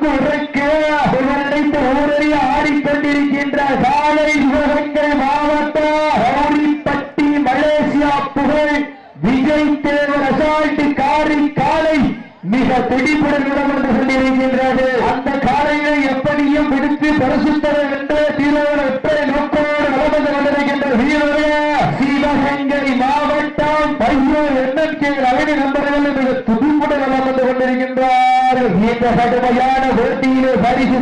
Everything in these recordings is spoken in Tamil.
பொங்கு உரைக்க புகழடைத்து ஊரறி ஆடிக்கொண்டிருக்கின்ற சாலை சிவகங்கை மாவட்ட ஹவுரிப்பட்டி மலேசியா புகழ் விஜய் தேவர் அசால்ட் காரி காலை மிக துடிப்புடன் நடந்து கொண்டிருக்கின்றது அந்த காலையை எப்படியும் விடுத்து பிடித்து பரிசுத்தர என்ற தீவிர நோக்கோடு நடந்து கொண்டிருக்கின்ற வீரர்களே சிவகங்கை மாவட்டம் பையூர் எண்ணற்கே நண்பர்கள் மிக துடிப்புடன் நடந்து கொண்டிருக்கின்றார் இந்த கடுமையான போட்டியிலே பரிசு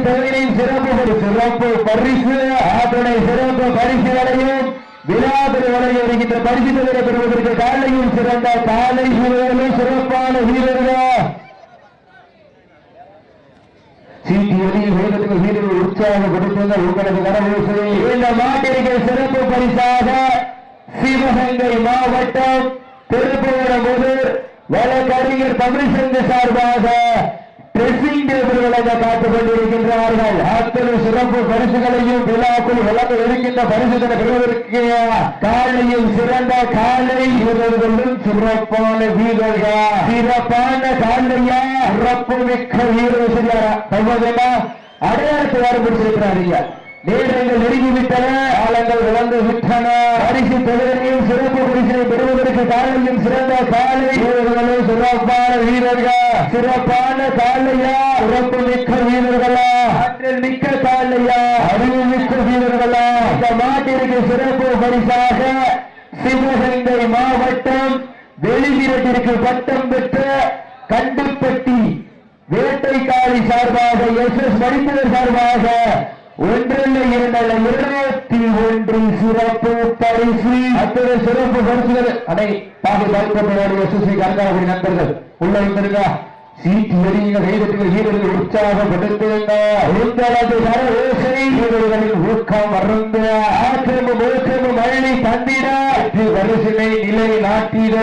சிறப்பு ஒரு சிறப்பு பரிசு. அதனை சிறப்பு பரிசு பெறுவதற்கு சிறந்த காலை வீரர்களும் சிறப்பான வேகத்துக்கு வீரர்கள் உங்களது இந்த மாட்டிற்கு சிறப்பு பரிசாக சிவகங்கை மாவட்டம் திருப்புவனமுதூர் வழக்கறிஞர் தமிழ்சங்க சார்பாக ட்ரெஸ்ஸிங் டேபிள் வழங்க காத்துக் கொண்டிருக்கின்றார்கள். அத்தனை சிறப்பு பரிசுகளையும் விழாக்குள் வழங்க இருக்கின்ற பரிசுகளை பெறுவதற்கு காலையும் சிறந்த காலை வீரர்களும் சிறப்பான வீரர்கள். சிறப்பான காலையா? சிறப்பு மிக்க வீரர்கள் சரியாரா அடையாளத்தை யாரும் நேரங்கள் நெருங்கிவிட்டன காலங்கள் வளர்ந்து விட்டன. பரிசு தொழிலையும் சிறப்பு பரிசினை காலையும் சிறந்த காலை வீரர்களும் சிறப்பான வீரர்கள். சிறப்பான காலையா சிறப்பு மிக்க வீரர்களா. ஆற்றல் மிக்க காலையா அறிவு மிக்க வீரர்களா. இந்த மாட்டிற்கு சிறப்பு பரிசாக சிவகங்கை மாவட்டம் வெளிவீரத்திற்கு பட்டம் பெற்ற கண்டுப்பட்டி வேட்டைக்காரி சார்பாக எஸ் எஸ் மணிந்தர் சார்பாக ஒன்றில் இரண்டல்ல இருபத்தி ஒன்று சிறப்பு பரிசு. அத்தனை சிறப்பு பரிசுகள். அடை பாகு பாய்ப்பட்டோடு எஸ் எஸ் கருங்காவுடைய நண்பர்கள் உள்ள வந்திருங்க சீட்டு எறியுங்க வீரத்துக்கு வீரர்கள் உற்சாகப்படுத்துங்க உங்களது வர ஓசை வீரர்களின் ஊக்கம் மறந்து ஆக்கிரமும் ஊக்கமும் அள்ளி தந்திட. வெற்றி வரிசனை நிலை நாட்டிட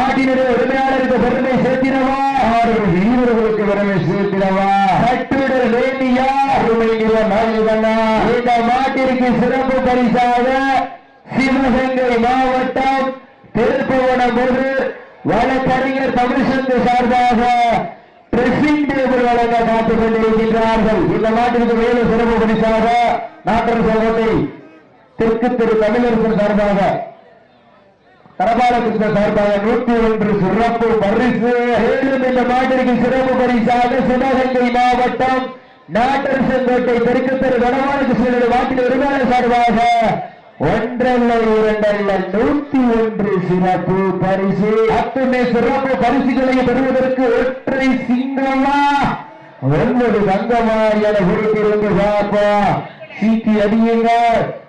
ஆடினரை உரிமையாளருக்கு பெருமை சேர்த்திடவா ஆறு வீரர்களுக்கு பெருமை சேர்த்திடவா கட்டுடல் வேண்டியா அருமை நில நாயகனா இந்த இன்றைக்கு சிறப்பு பரிசாக சிவகங்கை மாவட்டம் திருப்புவனமுரு வழக்கறிஞர் தமிழ்சங்க சார்பாக ட்ரெஸ்ஸிங் டேபிள் வழங்க காத்துக் கொண்டிருக்கின்றார்கள். இந்த நாட்டிற்கு மேலும் சிறப்பு பரிசாக நாட்டர் சோகத்தை தெற்கு திரு தமிழரசன் சார்பாக தரபாலகிருஷ்ண சார்பாக நூற்றி ஒன்று சிறப்பு பரிசு. மேலும் இந்த நாட்டிற்கு சிறப்பு பரிசாக சிவகங்கை மாவட்டம் நாட்டரசங்கோட்டை தெற்கு திரு வடமாலகிருஷ்ணனுடைய வாட்டில் உரிமையாளர் சார்பாக ஒன்றல்ல இரண்டல்ல நூத்தி ஒன்று சிறப்பு பரிசு. அத்துமே சிறப்பு பரிசுகளை பெறுவதற்கு ஒற்றை சிங்கமா? ஒன்பது தங்கமா என குறிப்பிருந்து பார்ப்போம் சீட்டி அடியுங்க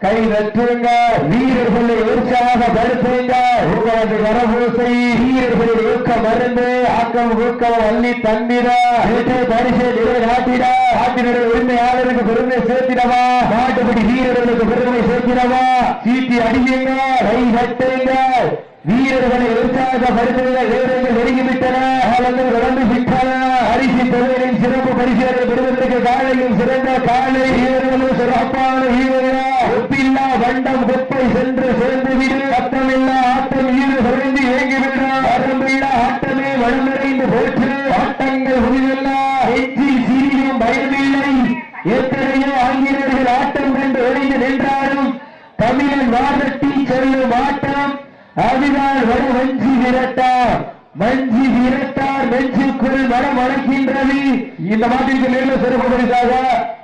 கை வெற்றுங்க வீரர்களை உற்சாக படுத்துங்க. உங்களது வரபூசை வீரர்களை ஊக்க மருந்து ஆக்கம் ஊக்கம் அள்ளி தந்திட பரிசை நிலைநாட்டிட நாட்டினுடைய உரிமையாளருக்கு பெருமை சேர்த்திடவா? நாட்டுப்படி வீரர்களுக்கு பெருமை சேர்த்திடவா? சீட்டி அடியுங்க கை வெட்டுங்க. வீரர்களை உற்சாகப்படுத்துங்க வீரர்கள் நெருங்கிவிட்டன காலங்கள் கடந்து விட்டன. அரிசி தொழிலின் சிறப்பு பரிசுகளை பெறுவதற்கு காலையும் சிறந்த காலை. வீரர்களும் ஒப்பில்லா வண்டம் குப்பை சென்று சேர்ந்து இந்த மாதிரிக்கு மேலும் சிறப்பு பரிசாக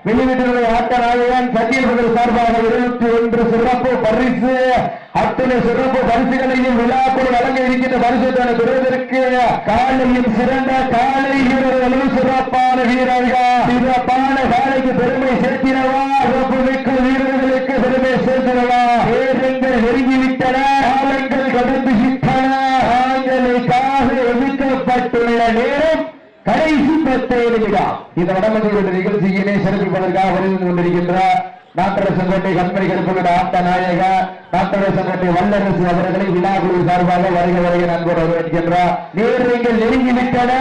வெளியிட்டுள்ள ஆட்ட நாயகன் சத்தியபுரம் சார்பாக இருபத்தி ஒன்று சிறப்பு பரிசு. அத்தனை சிறப்பு பரிசுகளையும் விழாக்குள் வழங்க இருக்கின்ற பரிசுத்தான பெறுவதற்கு காலையும் சிறந்த காலை வீரர்களும் சிறப்பான வீரர்கள். சிறப்பான காலைக்கு பெருமை சேர்த்தினவா சிறப்பு மிக்க வீரர்களுக்கு பெருமை சேர்த்தினவா வேதங்கள் நெருங்கிவிட்டன காலங்கள் கடந்து விட்டன ஆண்களுக்காக ஒதுக்கப்பட்டுள்ள நேரம் கடைசி பத்து நிமிடம் இந்த வடமதுரை நிகழ்ச்சியிலே சிறப்பிப்பதற்காக வருகின்ற கொண்டிருக்கின்ற டாக்டர் செங்கோட்டை கண்மணி கருப்புகிற ஆட்ட நாயக டாக்டர் செங்கோட்டை வல்லரசு அவர்களை விழா குழு சார்பாக வருக வருக நண்பர் வரவேற்கின்றார் நேரங்கள் நெருங்கிவிட்டன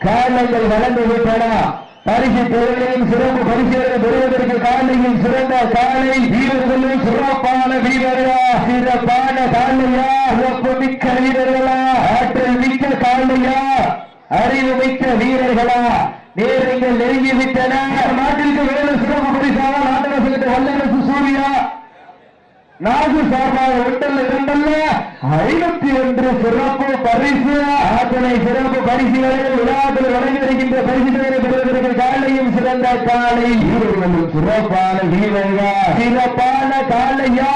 காலங்கள் வளர்ந்து விட்டன பரிசு பொருளையும் சிறப்பு பரிசுகளை பெறுவதற்கு காலையில் சிறந்த காலை வீரர்களும் சிறப்பான வீரர்களா சிறப்பான காலையா சிறப்பு மிக்க வீரர்களா ஆற்றல் மிக்க காலையா அறிவு மிக்க வீரர்களா நேரங்கள் நாட்டிற்கு வேலை சிறப்பு நாட்டரசு வல்லரசு சூர்யா. நாகு சார்பாக ஒன்றல்ல இரண்டல்ல ஐநூத்தி ஒன்று சிறப்பு பரிசு. அத்தனை சிறப்பு பரிசுகளை விழாக்கள் பரிசுகளை பெறுவதற்கு காலையும் சிறந்த காலை. வீரர்களும் சிறப்பான வீரர்களா. சிறப்பான காலையா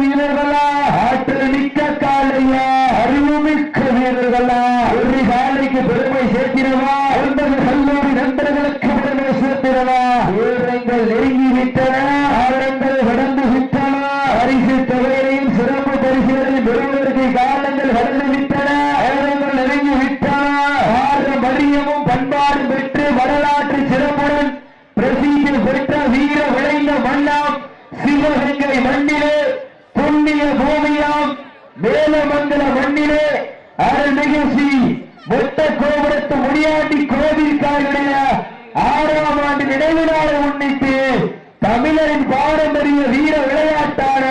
வீரர்களா ஆற்றல் மிக்க காலையா அறிவுமிக்க வீரர்களா ஒரு காலைக்கு பெருமை சேர்க்கிறவா ஒன்பது கல்லூரி நண்பர்களுக்கு பெருமை சேர்க்கிறவா வீரங்கள் நெருங்கி விட்டன ஆழங்கள் கடந்து விட்டன பரிசு தொகையையும் சிறப்பு பரிசுகளையும் பெறுவதற்கு காலங்கள் கடந்து விட்டன ஆழங்கள் நெருங்கி விட்டன பாரம்பரியமும் பண்பாடும் பெற்று வரலாற்று சிறப்புடன் பிரசித்தி பெற்ற வீர விளைந்த மண்ணாம் சிவகங்கை மண்ணிலே புண்ணிய பூமியாம் மேலமங்கல மண்ணிலே அருள்மிகு ஸ்ரீ மொத்த கோபுரத்து முடியாண்டி கோவில் காலுடைய ஆறாம் ஆண்டு நினைவு நாளை முன்னிட்டு தமிழரின் பாரம்பரிய வீர விளையாட்டான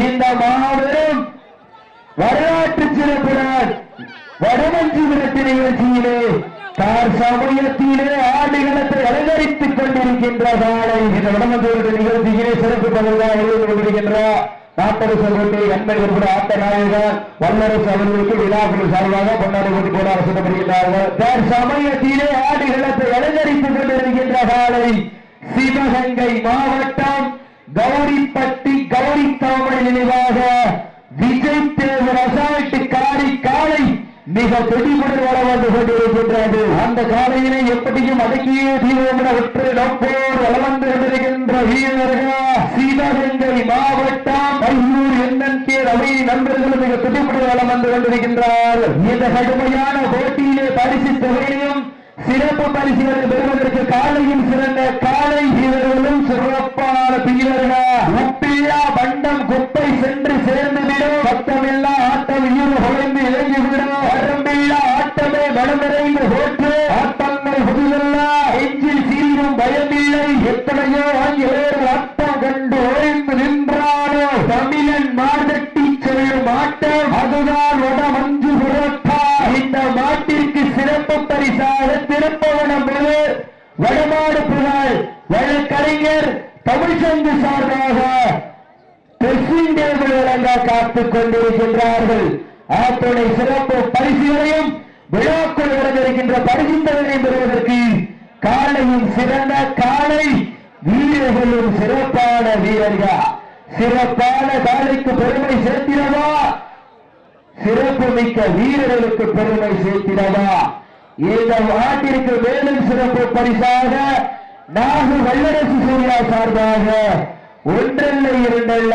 இந்த மாபெரும் வரலாற்று சிறப்புடன் வடமஞ்சி விரட்டு நிகழ்ச்சியிலே அவர் சமூகத்திலே ஆண்டுகளத்தை அலங்கரித்துக் கொண்டிருக்கின்ற காலை இந்த வடமஞ்சி நிகழ்ச்சியிலே சிறப்பு பகுதியாக இருந்து கொண்டிருக்கின்றார் நாட்டரசு அவர்களுடைய நண்பர்கள் உட்பட ஆட்ட நாயகர் வல்லரசு அவர்களுக்கு விழாக்கள் சார்பாக கொண்டாடி கொண்டு போட அரசப்படுகின்றார்கள் தார் சமயத்திலே ஆடுகளத்தை அலங்கரித்துக் கொண்டிருக்கின்ற காலை சிவகங்கை மாவட்டம் கௌரிப்பட்டி கௌரி தாமரை நினைவாக விஜய் தேவர் அசால்ட்டு மிக துடிப்புடன் வர வந்து கொண்டிருக்கின்றது. அந்த காலையினை எப்படியும் அடக்கியே தீவிர ஒற்று நோக்கோடு வள வந்து கொண்டிருக்கின்ற வீரர்கள் சிவகங்கை மாவட்டம் மைசூர் எண்ணன் கே நண்பர்கள் மிக துடிப்புடன் வளம் வந்து கொண்டிருக்கின்றார். இந்த கடுமையான போட்டியிலே பரிசு தொகையையும் சிறப்பு பரிசுகளை பெறுவதற்கு காலையில் சிறந்த காலை வீரர்களும் சிறப்பான வீரர்கள் உப்பில்லா பண்டம் குப்பை சென்று சேர்ந்த கலைஞர் தமிழ்ச்சந்து சார்பாக ட்ரெஸ்ஸிங் டேபிள் வழங்க காத்துக் கொண்டிருக்கின்றார்கள். அத்துணை சிறப்பு பரிசுகளையும் விழாக்குள் வழங்கியிருக்கின்ற பரிசு தலைமை பெறுவதற்கு காலையும் சிறந்த காலை வீரர்களும் சிறப்பான வீரர்கள். சிறப்பான காலைக்கு பெருமை சேர்த்தினவா சிறப்பு மிக்க வீரர்களுக்கு பெருமை சேர்க்கிறதா இந்த ஆட்டிற்கு மேலும் சிறப்பு பரிசாக நாகு வல்லரசு சூர்யா சார்பாக ஒன்றல்ல இரண்டல்ல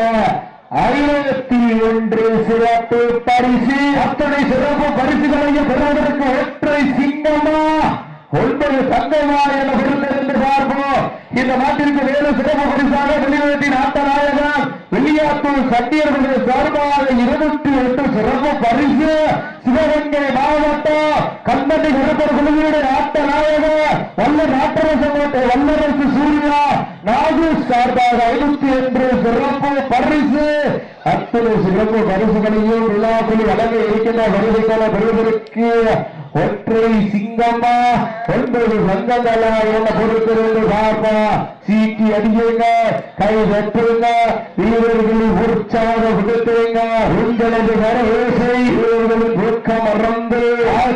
ஐநூத்தி ஒன்று சிறப்பு பரிசு. அத்தனை சிறப்பு பரிசுகளையும் பெறுவதற்கு ஒற்றை சிங்கமா? ஒன்பது தங்கமா என விருந்திருந்து பார்ப்போம் இந்த நாட்டிற்கு வேறு சிறப்பு பரிசாக வெளிநாட்டின் ஆட்ட நாயகன் வெளியாத்தூர் சட்டியர்களுடைய சார்பாக இருபத்தி எட்டு சிறப்பு பரிசு. சிவகங்கை மாவட்டம் கம்பட்டி சிறப்பு குழுவினுடைய ஆட்ட நாயகர் வல்ல நாட்டரசு கோட்டை வல்லரசு சூர்யா நாகு சார்பாக ஐநூத்தி ஒன்று சிறப்பு பரிசு. அத்தனை சிறப்பு பரிசுகளையும் விழாக்களில் வழங்க இருக்கின்ற பரிசுகளை பெறுவதற்கு ஒற்றை சிங்கம்மா ஒன்பது சங்கங்களா என்ன பொறுத்திருந்து பார்ப்பா. சீட்டி அடியுங்க கை வெட்டுங்க வீரர்களின் உற்சாக கொடுத்துருங்க உங்களது வர ஓசை வீரர்களின் ஊக்கம் மறந்து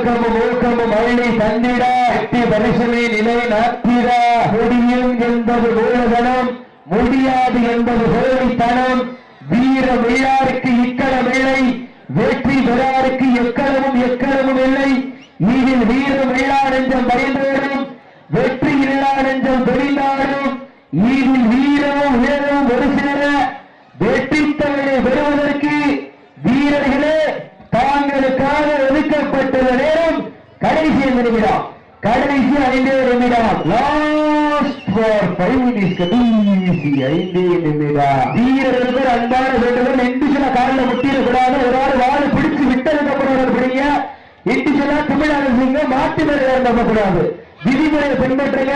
ஆக்கமும் ஊக்கமும் அள்ளி தந்திட எட்டி பரிசனை நிலை நாட்டிட. முடியும் என்பது மூலதனம் முடியாது என்பது வேலைத்தனம். வீர விழாருக்கு இக்களம் இல்லை வெற்றி பெறாருக்கு எக்களமும் எக்களமும் இல்லை. இதில் வீர விழா நெஞ்சம் பயந்தோடும் வெற்றி இல்லா நெஞ்சம் தெரிந்தாலும் இதில் வீரமும் உயரமும் ஒரு சேர வெற்றி தவறை பெறுவதற்கு வீரர்களே தாங்களுக்காக வருகிற நேரம் கடைசி நிமிடம். கடைசி ஐந்து நிமிடம். லாஸ்ட் ஃபார் ஃபைவ் மினிட்ஸ் கடைசி ஐந்து நிமிடம். வீரர்கள் அன்பான வேண்டுதல் எண்டு சில காலில் முட்டிடக்கூடாது. ஒரு ஆள் வாழை பிடிச்சு விட்டதுக்கு அப்புறம் ஒரு பிடிங்க எட்டு சில தமிழ் அரசுங்க மாற்றி மேலே நம்பக்கூடாது விதிமுறையை பின்பற்றுங்க.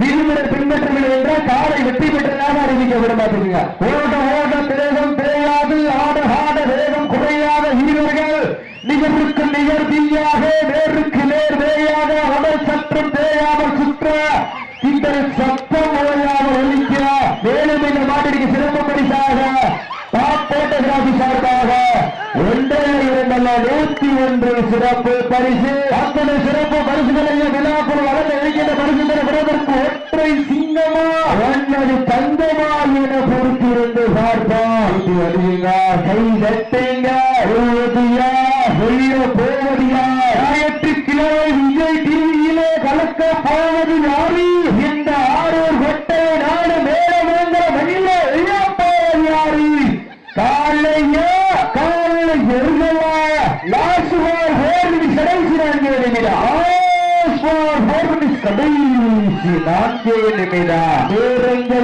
விதிமுறை பின்பற்றவில்லை என்றால் காலை வெற்றி பெற்றதாக அறிவிக்கப்பட விட மாட்டீங்க. ஓட ஓட வேகம் வீரர்கள் நேருக்கு நேர் வேயாக உடல் சற்றும் தேயாமல் சுற்ற இந்த சத்தம் ஓயாமல் ஒழிக்க மேலும் இந்த மாட்டிற்கு சிறப்பு பரிசாக டாப் சார்பாக ஒன்றே இரண்டல்ல நூத்தி ஒன்று சிறப்பு பரிசு. அத்தனை சிறப்பு பரிசுகளையும் விழாக்குள் வளர்ந்து இருக்கின்ற பரிசு பெறுவதற்கு ஒற்றை சிங்கமா ஒன்பது தங்கமா என பொறுத்திருந்து பார்ப்போம். கை தட்டை. காலை எருகவா லாஸ்ட் பால் ஃபோர் மினிட்ஸ் கடைசி நான்கு நிமிடம். லாஸ்ட் பால் ஃபோர் மினிட்ஸ் கடைசி நான்கு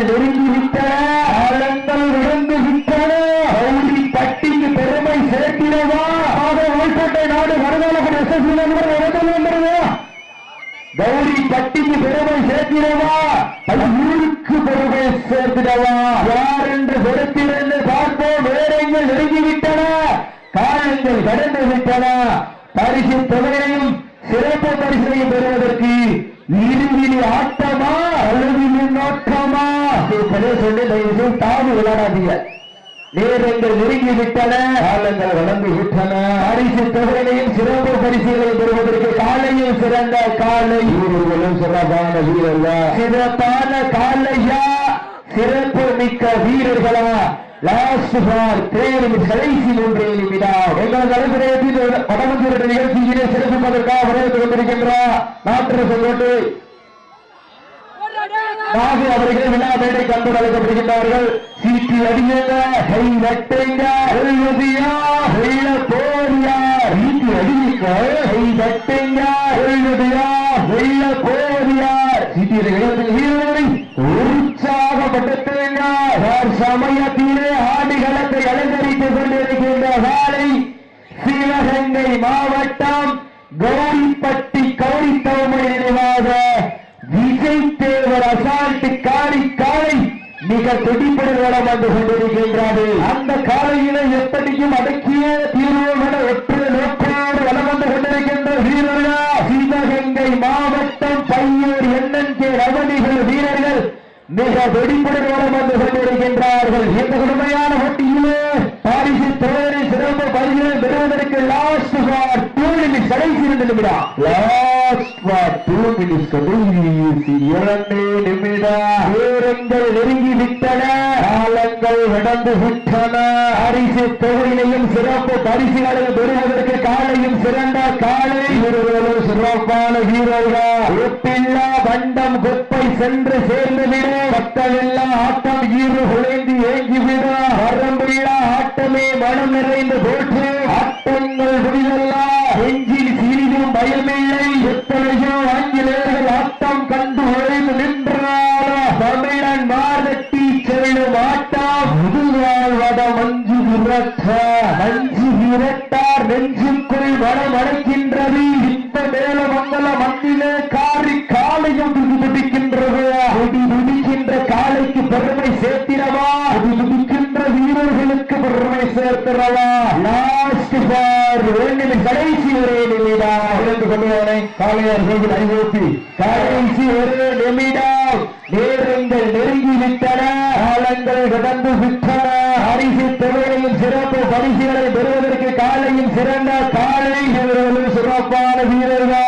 நெருங்கி விட்டன காலங்கள் நடந்து விட்டன கௌரி பட்டிக்கு பெருமை சேர்க்கிறவா ஆக நாடு வருகாலப்படி எஸ்எஸ்சி நண்பர் கௌரி பட்டிக்கு பெருமை அது ஊருக்கு பெருமை சேர்த்திடவா யார் என்று பொறுத்திருந்து பார்ப்போம் வேறெங்கள் நெருங்கிவிட்டன காலங்கள் கடந்து விட்டன. பரிசு தொகையையும் சிறப்பு பரிசையும் பெறுவதற்கு இறுதியில் ஆட்டமா அல்லது நோக்கமா? சொல்லி தயவு தாவு விளையாடாதீங்க. நேரங்கள் நெருங்கி விட்டன. காலங்கள் வளர்ந்து விட்டன. பரிசு தொகையிலையும் சிறப்பு பரிசுகளை பெறுவதற்கு காலையில் சிறந்த காலை. வீரர்களும் சிறப்பான வீரர்கள். சிறப்பான காலையா சிறப்பு மிக்க வீரர்களா லாஸ்ட் பால் தேர்வு கடைசி மூன்று நிமிடம் எங்கள் நிகழ்ச்சியிலே சிறப்பிப்பதற்காக வரவேற்று கொண்டிருக்கின்றார் நாட்டு நாகு அவர்கள் விழா மேடை கண்டு அழைக்கப்படுகின்றார்கள். சீட்டி அடியுங்க கை நட்டுங்க எழுதியா வெள்ள போரியா சீட்டி அடியுங்க கை நட்டுங்க எழுதியா வெள்ள சீட்டி வீரர்களை உற்சாகப்படுத்துங்க சமயத்திலே ஆடுகளத்தை அலங்கரித்துக் கொண்டிருக்கின்ற வேலை சிவகங்கை மாவட்டம் கௌரிப்பட்டி கௌரித்தவமை நினைவாக விஜய் தேவர் அசால்ட் காளி காலை மிக துடிப்புடன் வந்து கொண்டிருக்கின்றது. மிக வெடிப்புடன் வளம் வந்து கொண்டிருக்கின்றார்கள். இந்த கடுமையான போட்டியிலே பாரிசு தேரை சிறப்பு பரிசுகளை பெறுவதற்கு லாஸ்ட் கடைசி இரண்டு நிமிடம் டூ மினிட்ஸ் கடைசி இரண்டு நிமிடம். நேரங்கள் நெருங்கி விட்டன காலங்கள் நடந்து விட்டன பரிசு தொகையிலையும் சிறப்பு பரிசுகளை பெறுவதற்கு காலையும் சிறந்த காலை. வீரர்களும் சிறப்பான வீரர்கள் உப்பில்லா வண்டம் குப்பை சென்று சேர்ந்து விடு பக்கமில்லா ஆட்டம் ஈறு குலைந்து ஏங்கி விட வரம்பில்லா ஆட்டமே மனம் நிறைந்து போற்று. ஆட்டங்கள் முடிவல்லா நெஞ்சில் சிறிதும் பயமில்லை. கண்டு உழைந்து நின்றார? தமிழன் மாதட்டி செல்லும் ஆட்டம் முதுகால் வட மஞ்சு விரட்ட? மஞ்சு விரட்டார் நெஞ்சுக்குள் வடம் அடைக்கின்றது. இந்த மேல மங்கள மண்ணிலே காரி காலையும் துடிக்கின்றது துடி துடிக்கின்ற காலைக்கு பெருமை சேர்த்திடவா? துடி துடிக்கின்ற வீரர்களுக்கு பெருமை சேர்த்திடவா? லாஸ்ட் பார் கடைசி ஒரே நிலைதான். இழந்து கொள்வதனை காளையார் கோவில் அறிவுறுத்தி கடைசி ஒரு நிமிடம் நேரங்கள் நெருங்கி விட்டன காலங்கள் கடந்து விட்டன. அரிசி தொகையையும் சிறப்பு பரிசுகளை பெறுவதற்கு காலையும் சிறந்த காலை வீரர்களும் சிறப்பான வீரர்கள்.